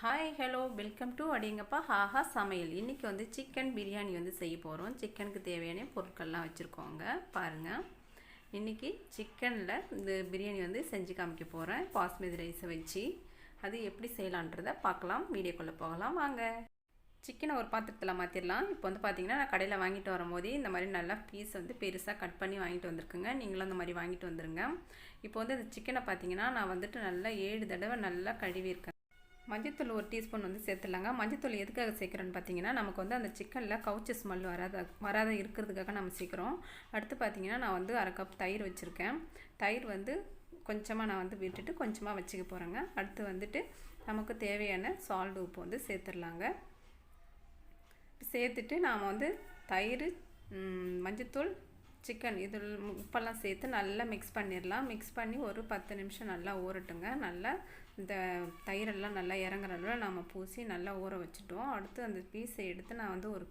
Hi hello welcome to அடிங்கப்பா ஹாஹா சமையல். இன்றைக்கி வந்து சிக்கன் பிரியாணி வந்து செய்ய போகிறோம் சிக்கனுக்கு தேவையான பொருட்கள்லாம் வச்சுருக்கோங்க. பாருங்கள் இன்றைக்கி சிக்கனில் இந்த பிரியாணி வந்து செஞ்சு காமிக்க போகிறேன் பாஸ்மதி ரைஸை வச்சு. அது எப்படி செய்யலான்றதை பார்க்கலாம். வீடியோக்குள்ளே போகலாம். வாங்க. சிக்கனை ஒரு பாத்திரத்தில் மாற்றிடலாம் இப்போ வந்து பார்த்தீங்கன்னா நான் கடையில் வாங்கிட்டு வரும்போது இந்த மாதிரி நல்லா பீஸ் வந்து பெருசாக கட் பண்ணி வாங்கிட்டு வந்திருக்குங்க. நீங்களும் அந்த மாதிரி வாங்கிட்டு வந்துருங்க. இப்போ வந்து இந்த சிக்கனை பார்த்தீங்கன்னா நான் வந்துட்டு நல்லா ஏழு தடவை நல்லா கழுவியிருக்கேன். மஞ்சத்தூள் ஒரு டீஸ்பூன் வந்து சேர்த்துடலாங்க. மஞ்சத்தூள் எதுக்காக சேர்க்குறோன்னு பார்த்தீங்கன்னா நமக்கு வந்து அந்த சிக்கனில் கவுச்சி ஸ்மெல் வராத வராத இருக்கிறதுக்காக நம்ம சேர்க்குறோம். அடுத்து பார்த்தீங்கன்னா நான் வந்து அரை கப் தயிர் வச்சுருக்கேன். தயிர் வந்து கொஞ்சமாக நான் வந்து விட்டுட்டு கொஞ்சமாக வச்சுக்க போகிறேங்க அடுத்து வந்துட்டு நமக்கு தேவையான சால்ட் உப்பு வந்து சேர்த்துடலாங்க. சேர்த்துட்டு நாம் வந்து தயிர் மஞ்சத்தூள் சிக்கன் இது உப்பெல்லாம் சேர்த்து நல்லா மிக்ஸ் பண்ணிடலாம். மிக்ஸ் பண்ணி ஒரு பத்து நிமிஷம் நல்லா ஊறட்டுங்க. நல்லா இந்த தயிரெல்லாம் நல்லா இறங்குற அளவில் நம்ம பூசி நல்லா ஊற வச்சுட்டோம். அடுத்து அந்த பீஸை எடுத்து நான் வந்து ஒரு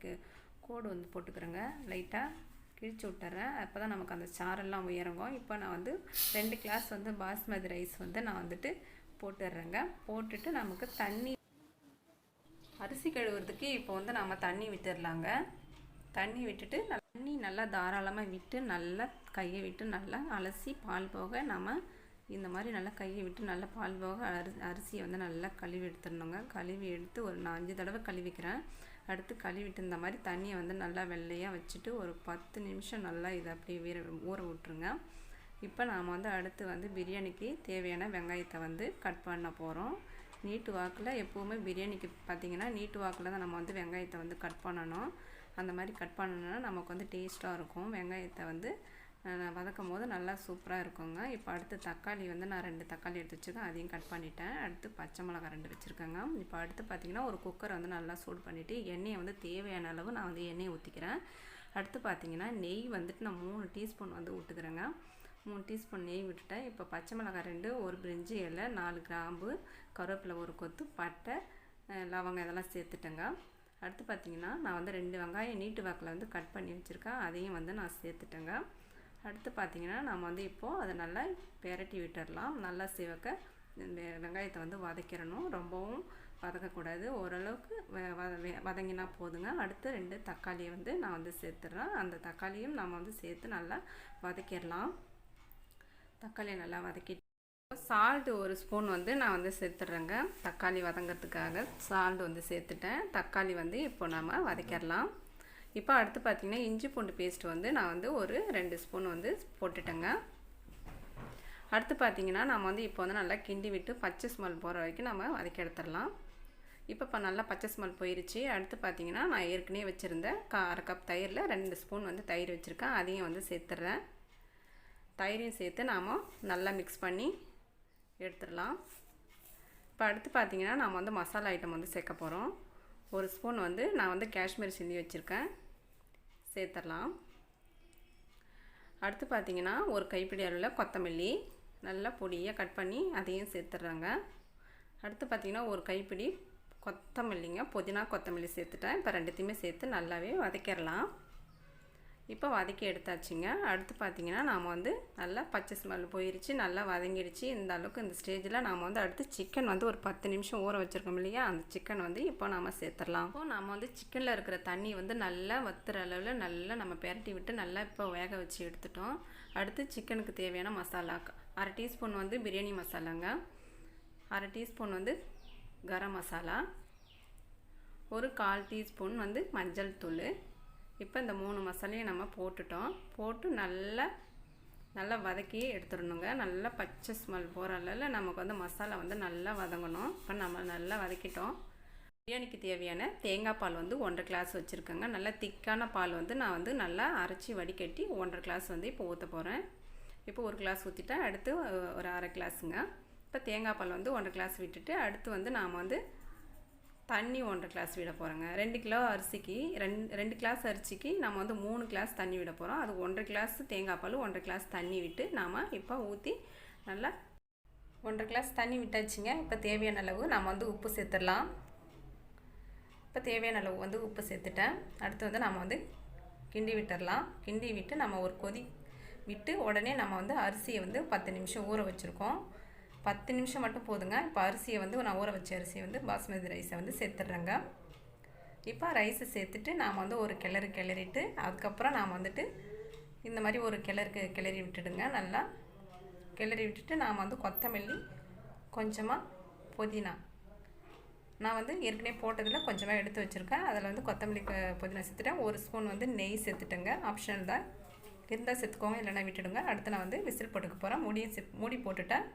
கோடு வந்து போட்டுக்கிறேங்க. லைட்டாக கிழிச்சு விட்டுறேன். அப்போ தான் நமக்கு அந்த சாரெல்லாம் உயரங்கும் இப்போ நான் வந்து ரெண்டு கிளாஸ் வந்து பாஸ்மதி ரைஸ் வந்து நான் வந்துட்டு போட்டுடுறேங்க போட்டுட்டு நமக்கு தண்ணி அரிசி கழுவுறதுக்கு இப்போ வந்து நம்ம தண்ணி விட்டுடலாங்க தண்ணி விட்டுட்டு தண்ணி நல்லா தாராளமாக விட்டு நல்லா கையை விட்டு நல்லா அலசி பால் போக நம்ம இந்த மாதிரி நல்லா கையை விட்டு நல்லா பால் போக அரி அரிசியை வந்து நல்லா கழுவி எடுத்துடணுங்க. கழுவி எடுத்து ஒரு நான் அஞ்சு தடவை கழுவிக்கிறேன். அடுத்து கழுவிட்டு இந்த மாதிரி தண்ணியை வந்து நல்லா வெள்ளையாக வச்சுட்டு ஒரு பத்து நிமிஷம் நல்லா இதை அப்படியே வீர ஊற விட்ருங்க இப்போ நாம் வந்து அடுத்து வந்து பிரியாணிக்கு தேவையான வெங்காயத்தை வந்து கட் பண்ண போகிறோம் நீட்டு வாக்கில் எப்போவுமே பிரியாணிக்கு பார்த்திங்கன்னா நீட்டு வாக்கில் தான் நம்ம வந்து வெங்காயத்தை வந்து கட் பண்ணணும். அந்த மாதிரி கட் பண்ணணுன்னா நமக்கு வந்து டேஸ்ட்டாக இருக்கும். வெங்காயத்தை வந்து வதக்கும் போது நல்லா சூப்பராக இருக்குங்க. இப்போ அடுத்து தக்காளி வந்து நான் ரெண்டு தக்காளி எடுத்து வச்சுருக்கேன். அதையும் கட் பண்ணிட்டேன். அடுத்து பச்சை மிளகா ரெண்டு வச்சுருக்கேங்க. இப்போ அடுத்து பார்த்திங்கன்னா ஒரு குக்கரை வந்து நல்லா சூடு பண்ணிவிட்டு எண்ணெயை வந்து தேவையான அளவு நான் வந்து எண்ணெயை ஊற்றிக்கிறேன் அடுத்து பார்த்திங்கன்னா நெய் வந்துட்டு நான் மூணு டீஸ்பூன் வந்து விட்டுக்கிறேங்க மூணு டீஸ்பூன் நெய் விட்டுட்டேன். இப்போ பச்சை மிளகாய் ரெண்டு ஒரு பிரிஞ்சி இலை நாலு கிராம்பு கருவேப்பிலை ஒரு கொத்து பட்டை லவங்கம் இதெல்லாம் சேர்த்துட்டேங்க. அடுத்து பார்த்திங்கன்னா நான் வந்து ரெண்டு வெங்காயம் நீட்டு வாக்கில் வந்து கட் பண்ணி வச்சுருக்கேன். அதையும் வந்து நான் சேர்த்துட்டேங்க. அடுத்து பார்த்திங்கன்னா நம்ம வந்து இப்போது அதை நல்லா பெரட்டி விட்டுடலாம் நல்லா சிவக்க வெங்காயத்தை வந்து வதக்கிடணும். ரொம்பவும் வதக்கக்கூடாது. ஓரளவுக்கு வதங்கினா போதுங்க. அடுத்து ரெண்டு தக்காளியை வந்து நான் வந்து சேர்த்துட்றேன். அந்த தக்காளியும் நம்ம வந்து சேர்த்து நல்லா வதக்கிடலாம். தக்காளியை நல்லா வதக்கிட்டு சால்ட்டு ஒரு ஸ்பூன் வந்து நான் வந்து சேர்த்துட்றேங்க. தக்காளி வதங்கிறதுக்காக சால்ட் வந்து சேர்த்துட்டேன். தக்காளி வந்து இப்போ நம்ம வதக்கிடலாம். இப்போ அடுத்து பார்த்திங்கன்னா இஞ்சி பூண்டு பேஸ்ட் வந்து நான் வந்து ஒரு ரெண்டு ஸ்பூன் வந்து போட்டுட்டேங்க. அடுத்து பார்த்திங்கன்னா நம்ம வந்து இப்போ வந்து நல்லா கிண்டி விட்டு பச்சை ஸ்மெல் போகிற வரைக்கும் நம்ம வதக்கி எடுத்துடலாம். இப்போ இப்போ நல்லா பச்சை ஸ்மெல் போயிருச்சு. அடுத்து பார்த்திங்கன்னா நான் ஏற்கனவே வச்சுருந்த அரை கப் தயிரில் ரெண்டு ஸ்பூன் வந்து தயிர் வச்சுருக்கேன். அதையும் வந்து சேர்த்துட்றேன் தயிரையும் சேர்த்து நாம் நல்லா மிக்ஸ் பண்ணி எடுத்துடலாம். இப்போ அடுத்து பார்த்திங்கன்னா நாம் வந்து மசாலா ஐட்டம் வந்து சேர்க்க போகிறோம் ஒரு ஸ்பூன் வந்து நான் வந்து காஷ்மீர் சில்லி வச்சுருக்கேன். சேர்த்துடலாம் அடுத்து பார்த்திங்கன்னா ஒரு கைப்பிடி அளவில் கொத்தமல்லி நல்லா பொடியாக கட் பண்ணி அதையும் சேர்த்துட்றாங்க அடுத்து பார்த்திங்கன்னா ஒரு கைப்பிடி கொத்தமல்லிங்க புதினா கொத்தமல்லி சேர்த்துட்டேன். இப்போ ரெண்டுத்தையுமே சேர்த்து நல்லாவே வதக்கிடலாம் இப்போ வதக்கி எடுத்தாச்சுங்க. அடுத்து பார்த்திங்கன்னா நாம் வந்து நல்லா பச்சை ஸ்மெல் போயிருச்சு நல்லா வதங்கிடுச்சு. இந்த அளவுக்கு இந்த ஸ்டேஜில் நாம் வந்து அடுத்து சிக்கன் வந்து ஒரு பத்து நிமிஷம் ஊற வச்சுருக்கோம் இல்லையா? அந்த சிக்கன் வந்து இப்போ நாம் சேர்த்துடலாம். இப்போ நம்ம வந்து சிக்கனில் இருக்கிற தண்ணி வந்து நல்லா வத்துற அளவில் நல்லா நம்ம பெரட்டி விட்டு நல்லா இப்போ வேக வச்சு எடுத்துட்டோம். அடுத்து சிக்கனுக்கு தேவையான மசாலா அரை டீஸ்பூன் வந்து பிரியாணி மசாலாங்க. அரை டீஸ்பூன் வந்து கரம் மசாலா. ஒரு கால் டீஸ்பூன் வந்து மஞ்சள் தூள். இப்போ இந்த மூணு மசாலையும் நம்ம போட்டுட்டோம். போட்டு நல்லா நல்லா வதக்கி எடுத்துடணுங்க. நல்லா பச்சை ஸ்மெல் போகிற அளவில் நமக்கு வந்து மசாலா வந்து நல்லா வதங்கணும். இப்போ நம்ம நல்லா வதக்கிட்டோம். பிரியாணிக்கு தேவையான தேங்காய் பால் வந்து ஒன்றரை கிளாஸ் வச்சுருக்கேங்க. நல்லா திக்கான பால் வந்து நான் வந்து நல்லா அரைச்சி வடிகட்டி ஒன்றரை கிளாஸ் வந்து இப்போ ஊற்ற போகிறேன் இப்போ ஒரு கிளாஸ் ஊற்றிட்டேன் அடுத்து ஒரு அரை கிளாஸுங்க இப்போ தேங்காய் பால் வந்து ஒன்றரை கிளாஸ் விட்டுட்டு அடுத்து வந்து நாம் வந்து தண்ணி ஒன்றரை கிளாஸ் விட போகிறோங்க ரெண்டு கிலோ அரிசிக்கு ரெண்டு ரெண்டு கிளாஸ் அரிசிக்கு நம்ம வந்து மூணு கிளாஸ் தண்ணி விட போகிறோம் அது ஒன்றரை கிளாஸ் தேங்காய் பால் ஒன்றரை கிளாஸ் தண்ணி விட்டு நாம் இப்போ ஊற்றி நல்லா ஒன்றரை கிளாஸ் தண்ணி விட்டாச்சுங்க. இப்போ தேவையான அளவு நம்ம வந்து உப்பு சேர்த்துடலாம். இப்போ தேவையான அளவு வந்து உப்பு சேர்த்துட்டேன். அடுத்து வந்து நம்ம வந்து கிண்டி விட்டுடலாம். கிண்டி விட்டு நம்ம ஒரு கொதி விட்டு உடனே நம்ம வந்து அரிசியை வந்து பத்து நிமிஷம் ஊற வச்சுருக்கோம். பத்து நிமிஷம் மட்டும் போதுங்க. இப்போ அரிசியை வந்து நான் ஊற வச்ச அரிசியை வந்து பாஸ்மதி ரைஸை வந்து சேர்த்துட்றேங்க இப்போ ரைஸை சேர்த்துட்டு நாம் வந்து ஒரு கிளறு கிளறிட்டு அதுக்கப்புறம் நாம் வந்துட்டு இந்த மாதிரி ஒரு கிளறுக்கு கிளறி விட்டுடுங்க. நல்லா கிளறி விட்டுட்டு நாம் வந்து கொத்தமல்லி கொஞ்சமாக புதினா. நான் வந்து ஏற்கனவே போட்டதில் கொஞ்சமாக எடுத்து வச்சுருக்கேன். அதில் வந்து கொத்தமல்லி புதினா சேர்த்துட்டேன். ஒரு ஸ்பூன் வந்து நெய் சேர்த்துட்டேங்க. ஆப்ஷனல் தான். இருந்தால் சேர்த்துக்கோங்க இல்லைனா விட்டுடுங்க. அடுத்து நான் வந்து விசில் போட்டுக்க போகிறேன் மூடியை மூடி போட்டுட்டேன்.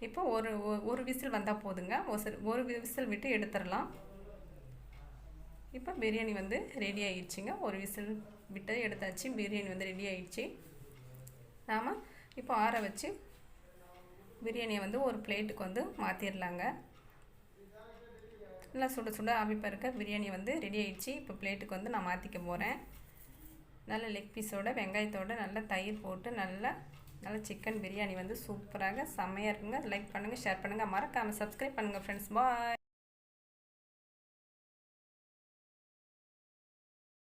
இப்போ ஒரு ஒ- ஒரு விசில் வந்தால் போதுங்க. ஒரு சில- ஒரு விசில் விட்டு எடுத்துடலாம் இப்போ பிரியாணி வந்து ரெடி ஆயிடுச்சுங்க. ஒரு விசில் விட்டு எடுத்தாச்சு. பிரியாணி வந்து ரெடி ஆயிடுச்சு. நாம் இப்போ ஆற வச்சு பிரியாணியை வந்து ஒரு பிளேட்டுக்கு வந்து மாற்றிடலாங்க நல்லா சுட சுட ஆவி இருக்க பிரியாணி வந்து ரெடி ஆயிடுச்சு. இப்போ பிளேட்டுக்கு வந்து நான் மாற்றிக்க போகிறேன் நல்ல லெக் பீஸோட வெங்காயத்தோட நல்லா தயிர் போட்டு நல்லா நல்ல சிக்கன் பிரியாணி வந்து சூப்பராக செம்மையாக இருக்குங்க. லைக் பண்ணுங்கள் ஷேர் பண்ணுங்கள் மறக்காமல் சப்ஸ்கிரைப் பண்ணுங்கள் ஃப்ரெண்ட்ஸ் பாய்